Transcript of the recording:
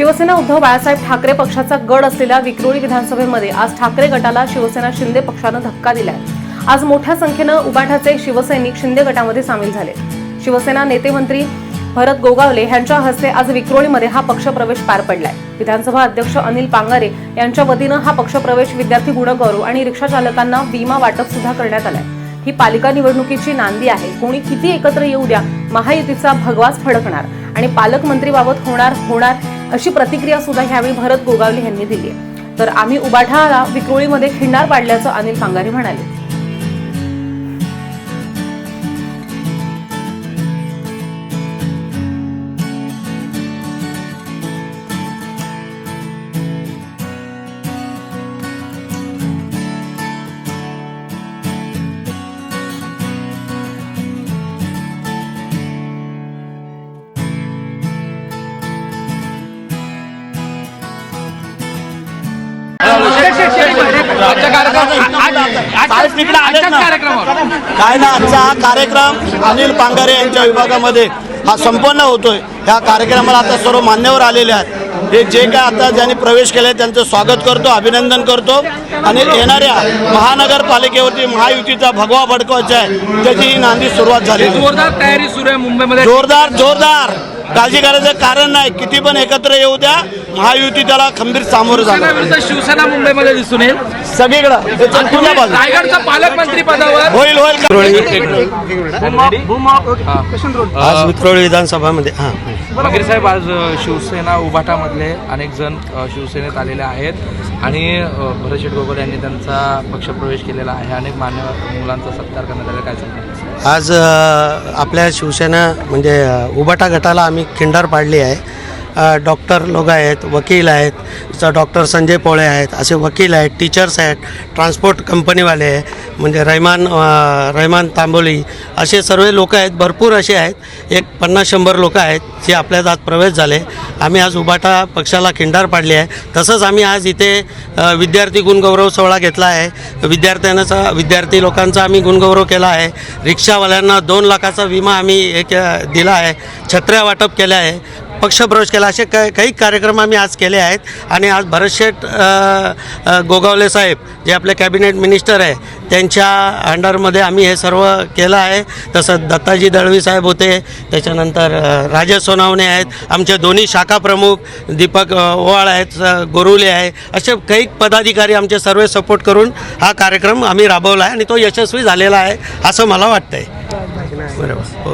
शिवसेना उद्धव बाळासाहेब ठाकरे पक्षाचा गड असलेल्या विक्रोळी विधानसभेमध्ये आज ठाकरे गटाला शिवसेना शिंदे पक्षानं धक्का दिलाय. आज मोठ्या संख्येनं उबाठाचे शिवसैनिक शिंदे गटामध्ये सामील झाले. शिवसेना नेते मंत्री भरत गोगावले यांच्या हस्ते आज विक्रोळीमध्ये हा पक्षप्रवेश पार पडलाय. विधानसभा अध्यक्ष अनिल पांगारे यांच्या वतीनं हा पक्षप्रवेश विद्यार्थी गुणगौरव आणि रिक्षा चालकांना विमा वाटप सुद्धा करण्यात आलाय. ही पालिका निवडणुकीची नांदी आहे. कोणी किती एकत्र येऊ द्या महायुतीचा भगवाच फडकणार आणि पालकमंत्रीबाबत होणार होणार अशी प्रतिक्रिया सुद्धा ह्यावेळी भरत गोगावले यांनी दिली आहे. तर आम्ही उबाठाला विक्रोळीमध्ये खिंडार पाडल्याचं अनिल पांगारे म्हणाले. काय ना आजचा हा कार्यक्रम अनिल पांगारे यांच्या विभागामध्ये हा संपन्न होतोय. ह्या कार्यक्रमाला आता सर्व मान्यवर आलेले आहेत. हे जे काय आता ज्यांनी प्रवेश केले त्यांचं स्वागत करतो अभिनंदन करतो. आणि येणाऱ्या महानगरपालिकेवरती महायुतीचा भगवा भडकवायचा आहे. त्याची ही नांदी सुरुवात झाली. जोरदार तयारी सुरू आहे मुंबईमध्ये. जोरदार जोरदार. काळजी करायचं कारण नाही. किती पण एकत्र येऊ द्या महायुती त्याला खंबीर सामोरं शिवसेना जाणार. विरुद्ध शिवसेना मुंबईमध्ये दिसून येईल. सगळीकडं. हे बाजू रायगडचा पालकमंत्री पदावर होईल होईल. आज विक्रोळी विधानसभामध्ये हां. मगरी साहेब आज शिवसेना उभाटामधले अनेक जण अ, शिवसेनेत आलेले आहेत. आणि अ, भरत शेठ गोगोल यांनी त्यांचा पक्षप्रवेश केलेला आहे. अनेक मान्यवर मुलांचा सत्कार करण्यात आला काय सांगतात आज आपल्या शिवसेना म्हणजे उबटा उबाटा गटाला आम्ही खिंडार पाडली आहे. डॉक्टर लोक आहेत वकील आहेत डॉक्टर संजय पोळे आहेत असे वकील आहेत टीचर्स आहेत ट्रान्सपोर्ट कंपनीवाले आहे म्हणजे रहमान रहमान तांबोली असे सर्व लोक आहेत भरपूर असे आहेत. एक पन्नास शंभर लोक आहेत जे आपल्यात आज प्रवेश झाले. आम्ही आज उबाटा पक्षाला खिंडार पाडली आहे. तसंच आम्ही आज इथे विद्यार्थी गुणगौरव सोहळा घेतला आहे. विद्यार्थ्यांचा विद्यार्थी लोकांचा आम्ही गुणगौरव केला आहे. रिक्षावाल्यांना दोन लाखाचा विमा आम्ही एक दिला आहे. छत्र्या वाटप केल्या आहे. पक्षप्रवेश केला. असे काही काही कार्यक्रम आम्ही आज केले आहेत. आणि आज भरतशेठ गोगावले साहेब जे आपले कॅबिनेट मिनिस्टर आहे त्यांच्या अंडरमध्ये आम्ही हे सर्व केलं आहे. तसंच दत्ताजी दळवी साहेब होते. त्याच्यानंतर अ, राजेश सोनावणे आहेत. आमचे दोन्ही शाखा प्रमुख दीपक ओवाळ आहेत गोरुले आहे. असे काही पदाधिकारी आमचे सर्व सपोर्ट करून हा कार्यक्रम आम्ही राबवला आहे. आणि तो यशस्वी झालेला आहे असं मला वाटतं आहे बरोबर हो.